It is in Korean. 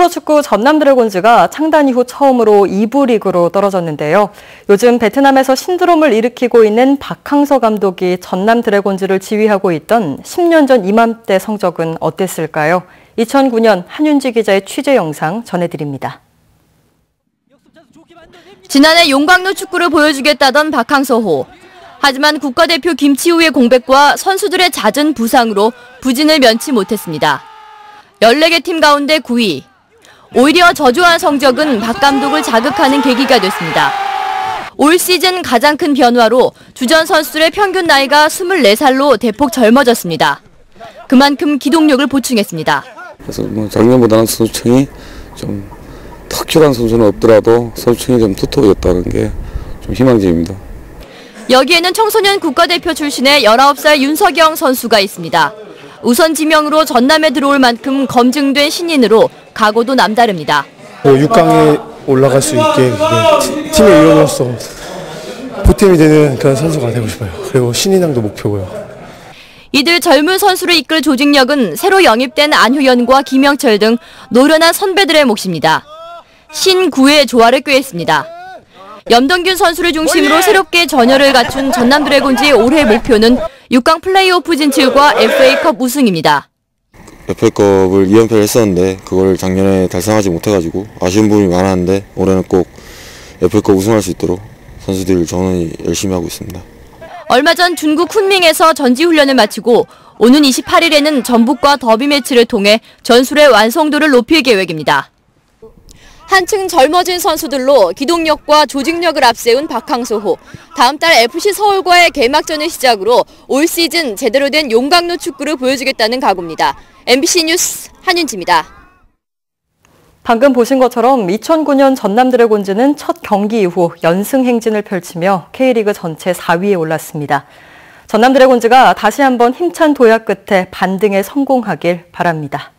프로축구 전남 드래곤즈가 창단 이후 처음으로 2부 리그로 떨어졌는데요. 요즘 베트남에서 신드롬을 일으키고 있는 박항서 감독이 전남 드래곤즈를 지휘하고 있던 10년 전 이맘때 성적은 어땠을까요? 2009년 한윤지 기자의 취재 영상 전해드립니다. 지난해 용광로 축구를 보여주겠다던 박항서호. 하지만 국가대표 김치우의 공백과 선수들의 잦은 부상으로 부진을 면치 못했습니다. 14개 팀 가운데 9위. 오히려 저조한 성적은 박 감독을 자극하는 계기가 됐습니다. 올 시즌 가장 큰 변화로 주전 선수들의 평균 나이가 24살로 대폭 젊어졌습니다. 그만큼 기동력을 보충했습니다. 그래서 뭐 작년보다는 선수층이 좀 특출한 선수는 없더라도 선수층이 좀 두터워졌다는 게 좀 희망적입니다. 여기에는 청소년 국가대표 출신의 19살 윤석영 선수가 있습니다. 우선 지명으로 전남에 들어올 만큼 검증된 신인으로 각오도 남다릅니다. 6강에 뭐 올라갈 수 있게 네, 팀의 일원으로서 보탬이 되는 그런 선수가 되고 싶어요. 그리고 신인왕도 목표고요. 이들 젊은 선수를 이끌 조직력은 새로 영입된 안효연과 김영철 등 노련한 선배들의 몫입니다. 신구의 조화를 꾀했습니다. 염동균 선수를 중심으로 새롭게 전열을 갖춘 전남 드래곤즈의 올해 목표는 6강 플레이오프 진출과 FA컵 우승입니다. FA컵을 2연패를 했었는데 그걸 작년에 달성하지 못해가지고 아쉬운 부분이 많았는데 올해는 꼭 FA컵 우승할 수 있도록 선수들 전원이 열심히 하고 있습니다. 얼마 전 중국 쿤밍에서 전지훈련을 마치고 오는 28일에는 전북과 더비 매치를 통해 전술의 완성도를 높일 계획입니다. 한층 젊어진 선수들로 기동력과 조직력을 앞세운 박항서호. 다음 달 FC 서울과의 개막전을 시작으로 올 시즌 제대로 된 용광로 축구를 보여주겠다는 각오입니다. MBC 뉴스 한윤지입니다. 방금 보신 것처럼 2009년 전남 드래곤즈는 첫 경기 이후 연승 행진을 펼치며 K리그 전체 4위에 올랐습니다. 전남 드래곤즈가 다시 한번 힘찬 도약 끝에 반등에 성공하길 바랍니다.